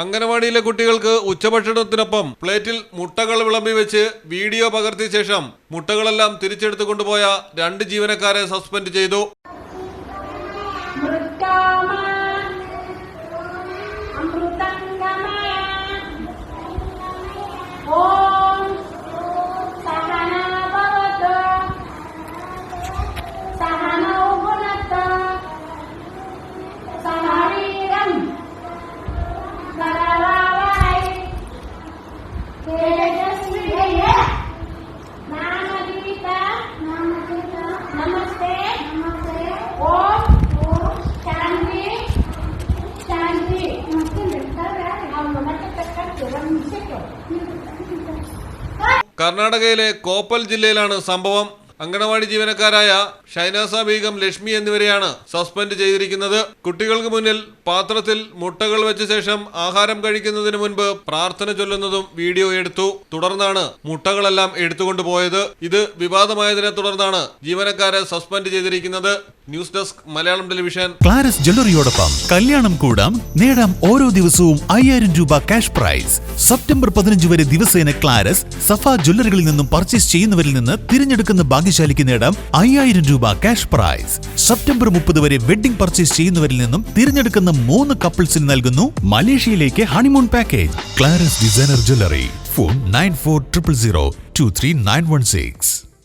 അംഗനവാടിയിലെ കുട്ടികൾക്ക് ഉച്ചഭക്ഷണത്തിനൊപ്പം പ്ലേറ്റിൽ മുട്ടകൾ വിളമ്പി വെച്ച് വീഡിയോ പകർത്തിയ ശേഷം മുട്ടകളെല്ലാം തിരിച്ചെടുത്തു കൊണ്ടുപോയ രണ്ട് ജീവനക്കാരെ സസ്പെൻഡ് ചെയ്തു. കർണാടകയിലെ കോപ്പൽ ജില്ലയിലാണ് സംഭവം. അംഗനവാടി ജീവനക്കാരായ ഷൈനാസ ബീഗം ലക്ഷ്മി എന്നിവരെയാണ് സസ്പെൻഡ് ചെയ്തിരിക്കുന്നത്. കുട്ടികൾക്ക് മുന്നിൽ പാത്രത്തിൽ മുട്ടകൾ വെച്ച ശേഷം ആഹാരം കഴിക്കുന്നതിന് മുൻപ് പ്രാർത്ഥന ചൊല്ലുന്നതും വീഡിയോ എടുത്തു. തുടർന്നാണ് മുട്ടകളെല്ലാം എടുത്തുകൊണ്ടുപോയത്. ഇത് വിവാദമായതിനെ തുടർന്നാണ് ജീവനക്കാരെ സസ്പെൻഡ് ചെയ്തിരിക്കുന്നത്. News desk Malayalam television. Claras ജ്വല്ലറിയോടൊപ്പം കല്യാണം കൂടാം നേടാം ഓരോ ദിവസവും അയ്യായിരം രൂപ ക്യാഷ് പ്രൈസ് സെപ്റ്റംബർ പതിനഞ്ച് വരെ ദിവസേന ക്ലാരസ് സഫ ജ്വല്ലറികളിൽ നിന്നും പർച്ചേസ് ചെയ്യുന്നവരിൽ നിന്ന് തിരഞ്ഞെടുക്കുന്ന ഭാഗ്യശാലിക്ക് നേടാം അയ്യായിരം രൂപ ക്യാഷ് പ്രൈസ് സെപ്റ്റംബർ മുപ്പത് വരെ വെഡിംഗ് പർച്ചേസ് ചെയ്യുന്നവരിൽ നിന്നും തിരഞ്ഞെടുക്കുന്ന മൂന്ന് കപ്പിൾസിന് നൽകുന്നു മലേഷ്യയിലേക്ക് honeymoon package Claras designer jewellery. Phone nine four triple zero two three nine one six.